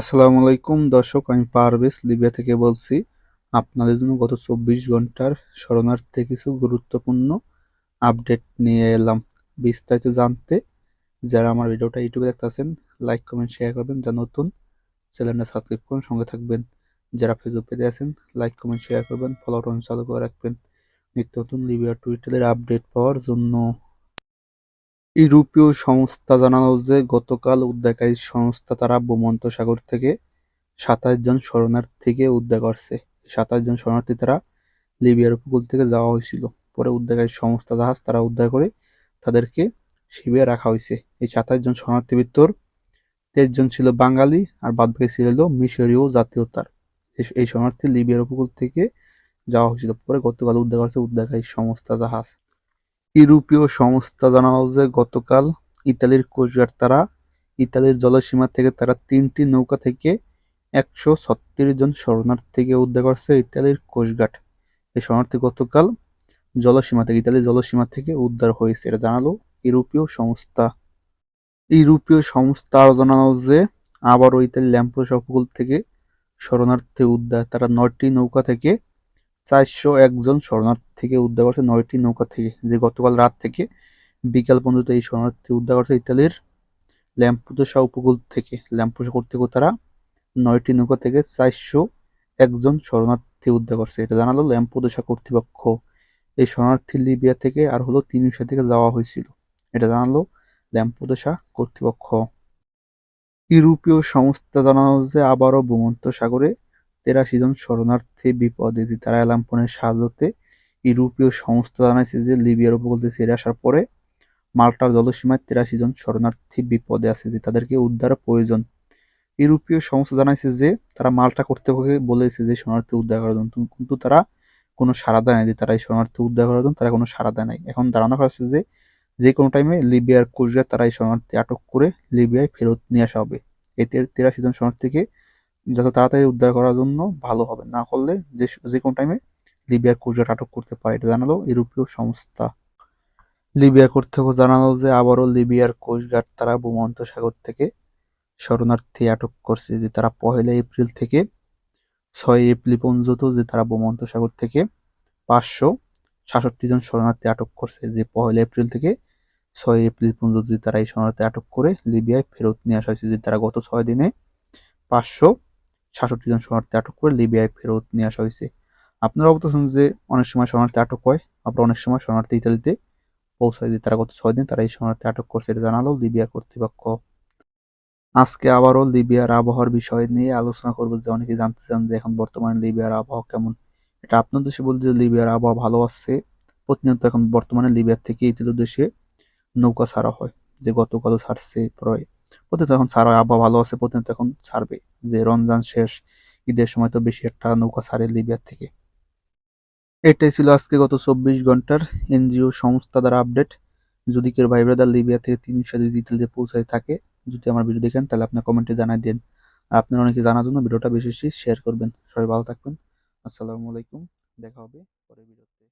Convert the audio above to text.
আসসালামু আলাইকুম দর্শক, আমি পারভেজ লিবিয়া থেকে বলছি। আপনাদের জন্য গত চব্বিশ ঘণ্টার শরণার্থী কিছু গুরুত্বপূর্ণ আপডেট নিয়ে এলাম। বিস্তারিত জানতে যারা আমার ভিডিওটা ইউটিউবে দেখতেছেন, লাইক, কমেন্ট, শেয়ার করবেন। যা নতুন, চ্যানেলটা সাবস্ক্রাইব করুন, সঙ্গে থাকবেন। যারা ফেসবুক পেজে আছেন, লাইক, কমেন্ট, শেয়ার করবেন, ফলো বাটন চালু করে রাখবেন। নিত্য নতুন লিবিয়া টুইটারের আপডেট পাওয়ার জন্য ইউরোপীয় সংস্থা জানালো যে, গতকাল উদ্ধারকারী সংস্থা তারা ভূমধ্যসাগর থেকে সাতাশ জন শরণার্থীকে উদ্ধার করছে। সাতাশ জন শরণার্থী তারা লিবিয়ার উপকূল থেকে যাওয়া হয়েছিল। পরে উদ্ধারকারী সংস্থা জাহাজ তারা উদ্ধার করে তাদেরকে শিবিরে রাখা হয়েছে। এই সাতাশ জন শরণার্থীর ভিতর তেইশ জন ছিল বাঙালি আর বাদ বাকি ছিল মিশরীয় জাতীয়তার। এই শরণার্থী লিবিয়ার উপকূল থেকে যাওয়া হয়েছিল। পরে গতকাল উদ্ধার করছে উদ্ধারকারী সংস্থা জাহাজ। ইউরোপীয় সংস্থা জানালো যে গতকাল ইতালির কোস্টগার্ড তারা, ইতালির জলসীমা থেকে তারা তিনটি নৌকা থেকে একশো ছত্রিশ জন শরণার্থীকে উদ্ধার করছে ইতালির কোস্টগার্ড এই শরণার্থী গতকাল জলসীমা থেকে, ইতালির জলসীমা থেকে উদ্ধার হয়েছে এটা জানালো ইউরোপীয় সংস্থা। ইউরোপীয় সংস্থা আরও জানালো যে আবারও ইতালি ল্যাম্পোস উপকূল থেকে শরণার্থী উদ্ধার, তারা নয়টি নৌকা থেকে চারশো একজন শরণার্থীকে উদ্ধার করছে নয়টি নৌকা থেকে। যে গতকাল রাত থেকে বিকাল পর্যন্ত এই শরণার্থী উদ্ধার করছে ইতালির ল্যাম্পুদোসা উপকূল থেকে। ল্যাম্পুদোসা কর্তৃপক্ষ তারা নয়টি নৌকা থেকে চারশো একজন শরণার্থী উদ্ধার করছে। এটা জানালো ল্যাম্পুদোসা কর্তৃপক্ষ। এই শরণার্থী লিবিয়া থেকে আর হলো তিনুষা থেকে যাওয়া হয়েছিল। এটা জানালো ল্যাম্পুদোসা কর্তৃপক্ষ। ইউরোপীয় সংস্থা জানানো যে আবারও ভূমধ্যসাগরে তেরাশি জন শরণার্থী বিপদে তারা এলাম্পনের সাহায্যতে, ইউরোপীয় সংস্থা জানাইছে যে লিবিয়ার উপকূল থেকে ছেড়ে আসার পরে মাল্টার জলসীমায় তেরাশি জন শরণার্থী বিপদে আছে যে তাদেরকে উদ্ধার প্রয়োজন। ইউরোপীয় সংস্থা জানাইছে যে তারা মাল্টা কর্তৃপক্ষকে বলেছে যে শরণার্থী উদ্ধার করার জন্য। কিন্তু তারা কোনো সাড়া দেয় নাই যে তারা এই শরণার্থী উদ্ধার করার জন্য, তারা কোনো সাড়া দেয় নাই। এখন ধারণা করা হচ্ছে যে যে কোনো টাইমে লিবিয়ার কোস্টগার্ড তারা এই শরণার্থী আটক করে লিবিয়ায় ফেরত নিয়ে আসা হবে। এতে তেরাশি জন শরণার্থীকে যত তাড়াতাড়ি উদ্ধার করার জন্য ভালো হবে। না করলে যে যে কোনো টাইমে লিবিয়ার কোস্টগার্ড আটক করতে পারে। এটা জানালো ইউরোপীয় সংস্থা। লিবিয়া কর্তৃপক্ষ জানালো যে আবারও লিবিয়ার কোস্টগার্ড তারা ভূমন্ত সাগর থেকে শরণার্থী আটক করছে, যে তারা পহেলা এপ্রিল থেকে ছয় এপ্রিল পর্যন্ত যে তারা ভূমন্ত সাগর থেকে পাঁচশো সাতষট্টি জন শরণার্থী আটক করছে, যে পহেলা এপ্রিল থেকে ছয় এপ্রিল পর্যন্ত যে তারা এই শরণার্থী আটক করে লিবিয়ায় ফেরত নিয়ে আসা হয়েছে, যে তারা গত ছয় দিনে পাঁচশো সাতষট্টি জন শরণার্থী আটক করে লিবিয়ায় ফেরত নিয়ে আসা হয়েছে। আপনারা বলতেছেন যে অনেক সময় শরণার্থী আটক হয়। আবার অনেক সময় শরণার্থী ইতালিতে পৌঁছায় যে তারা গত ছয় দিন তারা এই শরণার্থী আটক করছে এটা জানালো লিবিয়া কর্তৃপক্ষ। আজকে আবারও লিবিয়ার আবহাওয়ার বিষয় নিয়ে আলোচনা করব যে অনেকে জানতে চান যে এখন বর্তমানে লিবিয়ার আবহাওয়া কেমন। এটা আপনার দেশে বলতে যে লিবিয়ার আবহাওয়া ভালো আছে, প্রতিনিয়ত এখন বর্তমানে লিবিয়ার থেকে ইতালি দেশে নৌকা ছাড়া হয়, যে গতকালও ছাড়ছে প্রায় প্রতিনিয়ত এখন ছাড়া আবহাওয়া ভালো আছে প্রতিনিয়ত এখন ছাড়বে। যে রমজান শেষ, ঈদের সময় তো বেশি একটা নৌকা ছাড়ে লিবিয়ার থেকে। এটাই ছিল আজকে গত চব্বিশ ঘণ্টার এনজিও সংস্থা দ্বারা আপডেট। যদি কেউ ভাই ব্রাদার লিবিয়া থেকে তিন সাথে ইতালিতে পৌঁছায় থাকে, যদি আমার ভিডিও দেখেন, তাহলে আপনার কমেন্টে জানাই দিন। আপনারা অনেকে জানার জন্য ভিডিওটা বেশি শেয়ার করবেন। সবাই ভালো থাকবেন। আসসালামু আলাইকুম। দেখা হবে পরের ভিডিওতে